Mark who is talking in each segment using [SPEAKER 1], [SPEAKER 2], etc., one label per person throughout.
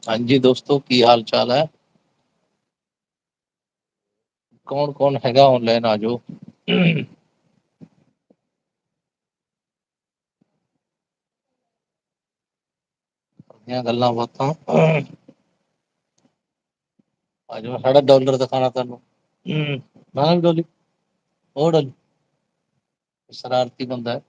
[SPEAKER 1] हाँ जी दोस्तों की हाल चाल है कौन कौन हैगा ऑनलाइन आ जाओ ਦੀਆਂ ਗੱਲਾਂ ਬਾਤਾਂ ਅੱਜ ਮੈਂ ਸਾਡਾ ਡਾਲਰ ਦਿਖਾਣਾ ਤੈਨੂੰ ਨਾ ਵੀ ਡੋਲੀ ਉਹ ਡੋਲੀ ਸ਼ਰਾਰਤੀ ਬੰਦਾ ਹੈ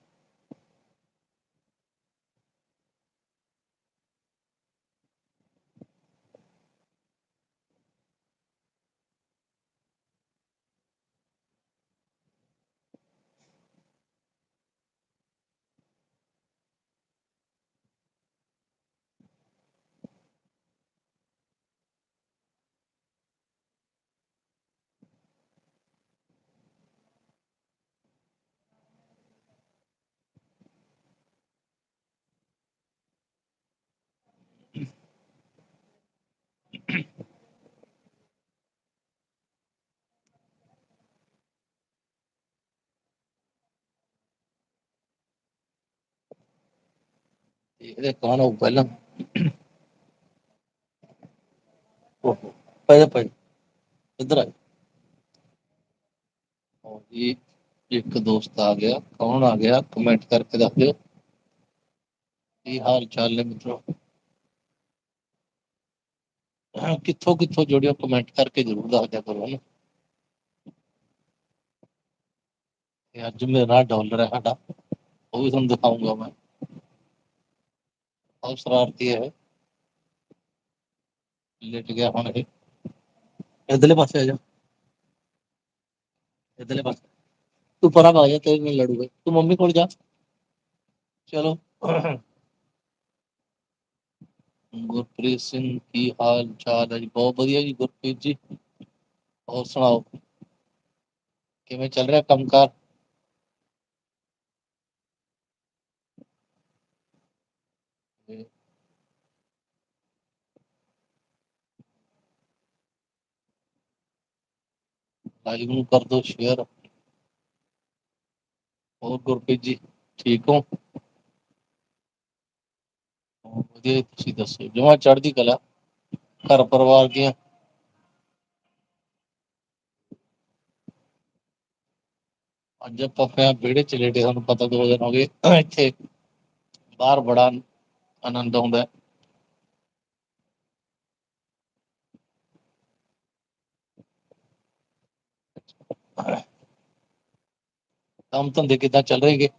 [SPEAKER 1] एक दोस्त आ गया कौन आ गया कमेंट करके दस दो हाल चाल है मित्रों कितों कितों जोड़ियों कमेंट करके ज़रूर दस दिया करो ना अज मेरा डॉलर है साडा भी दिखाऊँगा मैं और शरारती है। लेट गया होने ಎದಲೆ पास आ जा। ಎದಲೆ पास। तू परा आ जा, तेरे में। लड़ूँगा तू मम्मी को जा। चलो। गुरप्रीत सिंह की हाल चाल है जी बहुत बढ़िया जी, गुरप्रीत जी। और सुनाओ। कि मैं चल रहा है कार ਲਾਈਵ ਨੂੰ ਕਰ ਦਿਓ ਸ਼ੇਅਰ ਹੋਰ ਗੁਰਪ੍ਰੀਤ ਜੀ ਠੀਕ ਹੋ? ਵਧੀਆ ਜੀ, ਤੁਸੀਂ ਦੱਸੋ। ਜਮਾ ਚੜ੍ਹਦੀ ਕਲਾ ਘਰ ਪਰਿਵਾਰ ਦੀਆਂ। ਅੱਜ ਆਪਾਂ ਪਿਆ ਵਿਹੜੇ ਚ ਲੇਟੇ ਤੁਹਾਨੂੰ ਪਤਾ ਦੋ ਦਿਨ ਹੋ ਗਏ। ਇੱਥੇ ਬਾਹਰ ਬੜਾ ਆਨੰਦ ਆਉਂਦਾ। ਹੈ। ਕੰਮ ਧੰਦੇ ਕਿੱਦਾਂ ਚੱਲ ਰਹੇਗੇ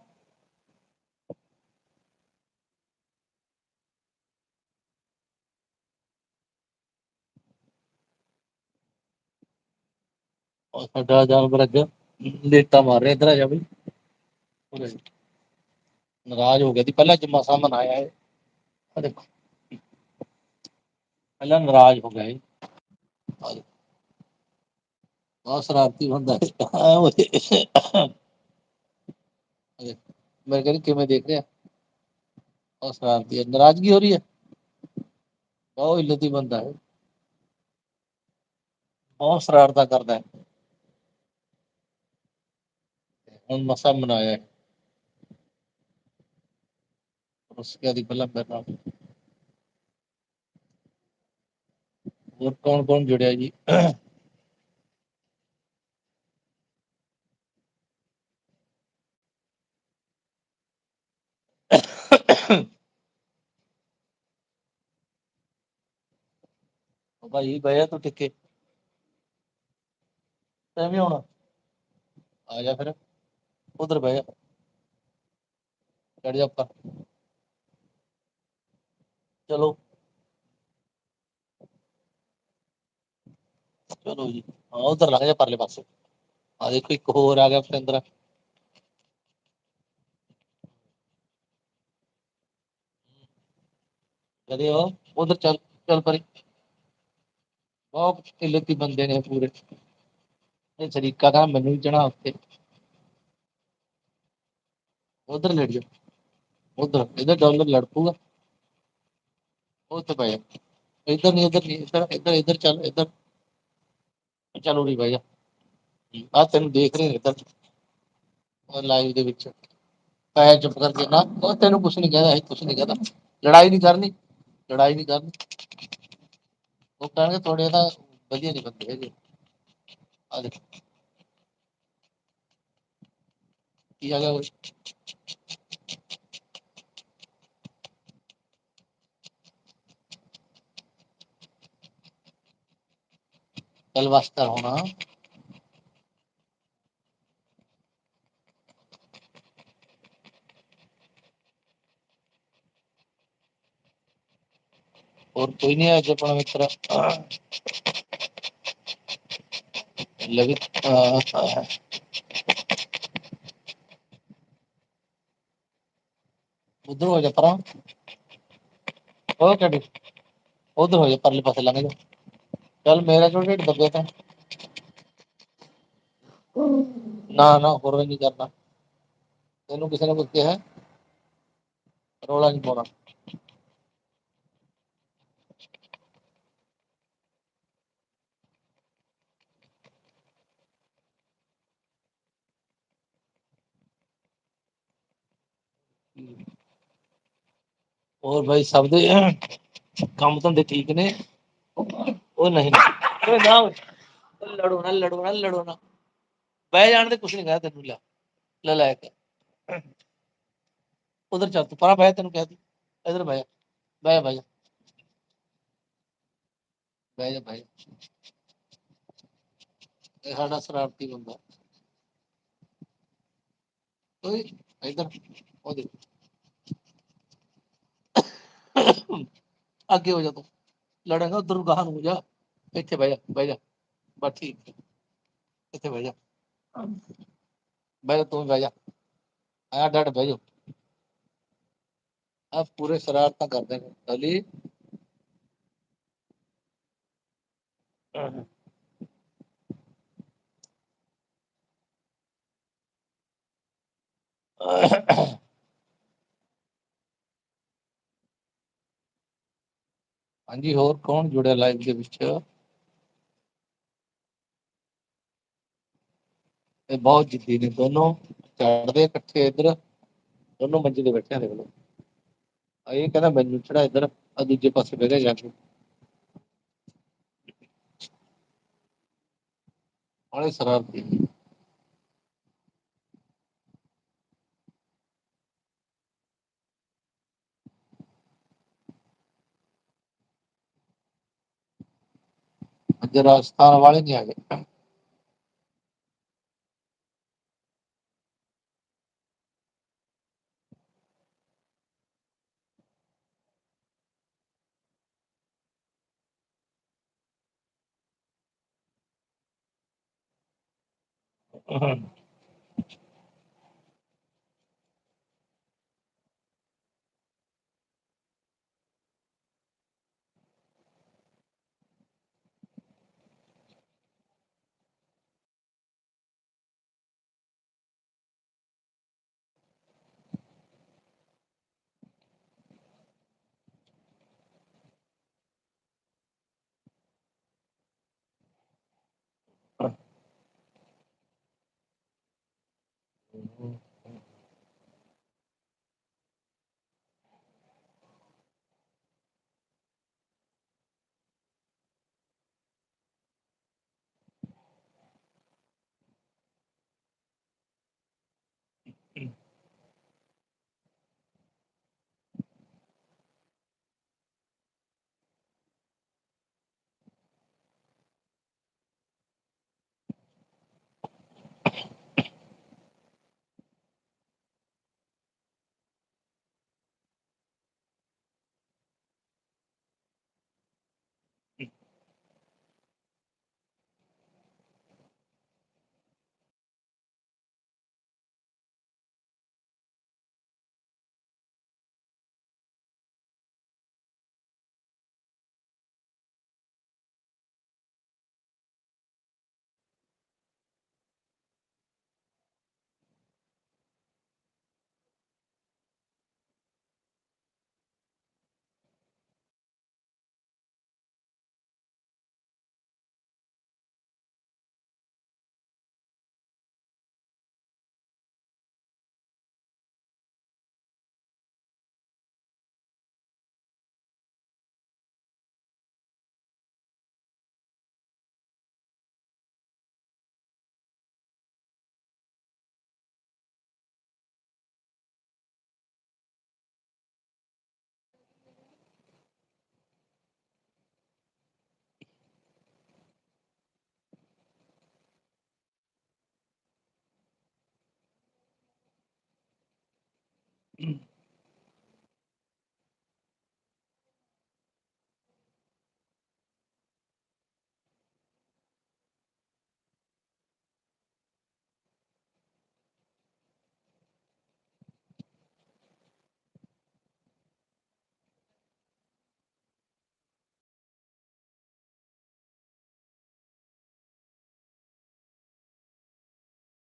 [SPEAKER 1] ਔਰ ਸਾਡਾ ਜਾਨਵਰ ਅੱਜ ਲੇਟਾ ਮਾਰ ਰਿਹਾ ਇਧਰ ਆ ਜਾ ਬਈ ਉਰੇ ਆ ਜਾ। ਨਾਰਾਜ਼ ਹੋ ਗਿਆ ਸੀ ਪਹਿਲਾਂ ਅੱਜ ਮਸਾ ਮਨਾਇਆ ਹੈ ਆ ਦੇਖੋ ਪਹਿਲਾਂ ਨਾਰਾਜ਼ ਹੋ ਗਿਆ ਇਹ ਆ ਦੇਖੋ। ਬਹੁਤ ਸ਼ਰਾਰਤੀ ਹੁੰਦਾ ਹੈ ਆ ਓਏ ਆ ਦੇਖੋ। ਮੈਂ ਕਹਿੰਦੀ ਕਿਵੇਂ ਦੇਖ ਰਿਹਾ ਬਹੁਤ ਸ਼ਰਾਰਤੀ ਹੈ ਨਾਰਾਜ਼ਗੀ ਹੋ ਰਹੀ ਹੈ ਬਹੁਤ ਇਲਤੀ ਬੰਦਾ ਹੈ ਬਹੁਤ ਸ਼ਰਾਰਤਾਂ ਕਰਦਾ ਹੈ ਹੁਣ ਮਸਾ ਮਨਾਇਆ ਹੈ ਉਸਕੇ ਦੀ ਪਹਿਲਾਂ ਮੇਰੇ ਨਾਲ ਹੋਰ ਕੌਣ ਕੌਣ ਜੁੜਿਆ ਜੀ ਉਹ ਭਾਈ ਬਹਿਆ ਤੂੰ ਟਿੱਕੇ ਤੈਂ ਵੀ ਆਉਣਾ ਆ ਜਾ ਫਿਰ ਉਧਰ ਬਹਿ ਜਾ ਚੜ ਜਾ ਉੱਪਰ ਚਲੋ ਚਲੋ ਜੀ ਹਾਂ ਉਧਰ ਲੰਘ ਜਾ ਪਰਲੇ ਪਾਸੇ ਆ ਦੇਖੋ ਇੱਕ ਹੋਰ ਆ ਗਿਆ ਪਤੰਦਰਾ ਕਦੇ ਉਹ ਉਧਰ ਚੱਲ ਚੱਲ ਪਰੇ ਬਹੁਤ ਇਲਤੀ ਬੰਦੇ ਨੇ ਪੂਰੇ। ਇਹ ਸ਼ਰੀਕਾ ਦਾ ਮੈਨੂੰ ਵੀ ਚੜਾ ਉੱਤੇ। ਉਧਰ ਲੜ ਜਾ ਉਧਰ, ਇਧਰ ਡਾਲਰ ਲੜ ਪੂਗਾ ਉੱਥੇ ਪੈ ਜਾ ਨਹੀਂ, ਇੱਧਰ ਨਹੀਂ ਇੱਧਰ ਇੱਧਰ ਇੱਧਰ ਚੱਲ, ਇਧਰ। ਚਲੋ ਉਰੀ ਭਾਈ ਜਾ। ਆ ਤੈਨੂੰ ਦੇਖ ਰਹੇ ਇਧਰ। ਇੱਧਰ ਲਾਈਵ ਦੇ ਵਿੱਚ। ਪੈ ਚੁੱਪ ਕਰਕੇ ਨਾ, ਉਹ ਤੈਨੂੰ ਕੁਛ ਨਹੀਂ ਕਹਿੰਦਾ ਇਹ ਕੁਛ ਨਹੀਂ ਕਹਿੰਦਾ। ਲੜਾਈ ਨਹੀਂ ਕਰਨੀ। ਲੜਾਈ ਨਹੀਂ ਕਰਨੀ। ਉਹ ਕਹਿਣਗੇ ਤੁਹਾਡੇ ਤਾਂ ਵਧੀਆ ਨਹੀਂ ਬੰਦੇ ਹੈਗੇ ਆ ਦੇਖ ਕੀ ਆ ਗਿਆ ਓਏ ਕੱਲ ਵਾਸਤਾ ਹੋਣਾ ઓર કોઈ નહીં આજે પણ મિત્ર લવિત ಉದ್ರ ಹೋಗಿ ಪರ ಓಕೆ ಡಿ उधर हो जा परले पास लाने जा चल, मेरा जो डेट दब देते ना ना और नहीं करना। तेन किसी ने कुछ है। रोला नहीं पाना ਹੋਰ ਭਾਈ ਸਭ ਦੇ ਕੰਮ ਧੰਦੇ ਠੀਕ ਨੇ? ਉਹ ਨਹੀਂ। ਓਏ ਨਾ ਲੜੋ ਨਾ ਲੜੋ ਨਾ ਲੜੋ ਨਾ। ਬਹਿ ਜਾਣ ਦੇ ਕੁਛ ਨਹੀਂ ਕਹਾ ਤੈਨੂੰ, ਲੈ। ਲੈ ਲੈ ਕੇ ਉਧਰ ਚੱਲ ਤੂੰ, ਪਰਾਂ ਬਹਿ, ਤੈਨੂੰ ਕਹਿ ਇਧਰ ਬਹਿ ਬਹਿ ਜਾ ਬਹਿ ਜਾ। ਬਹਿ ਜਾ, ਬਹਿ ਇਹ ਸਾਡਾ ਸ਼ਰਾਰਤੀ ਬੰਦਾ। ਓਏ, ਇਧਰ। और देखो। हो जा तू। लड़ेगा, उधर दुर्गहान हो जा। इतने बह बैठे भैया भैया बस ठीक। जा। बह जा, तू बह जा। आया डट बह जाओ आप पूरे शरारत कर देंगे अली। Uh ਹਾਂਜੀ, ਹੋਰ ਕੌਣ ਜੁੜਿਆ ਲਾਈਵ ਦੇ ਵਿੱਚ? ਇਹ ਬਹੁਤ ਜਿੱਦੀ ਨੇ ਦੋਨੋਂ ਚੜਦੇ ਇਕੱਠੇ ਇੱਧਰ, ਦੋਨੋਂ ਮੰਜੇ ਤੇ ਬੈਠੇ ਨੇ ਕੋਲ ਇਹ ਕਹਿੰਦਾ ਮੈਨੂੰ ਚੜਾ ਇੱਧਰ, ਆ ਦੂਜੇ ਪਾਸੇ ਬਹਿ ਗਿਆ ਜਾ ਕੇ। ਬੜੇ ਸ਼ਰਾਰਤੀ ਨੇ। जरा स्थान वाले नहीं आ गए Mm-hmm.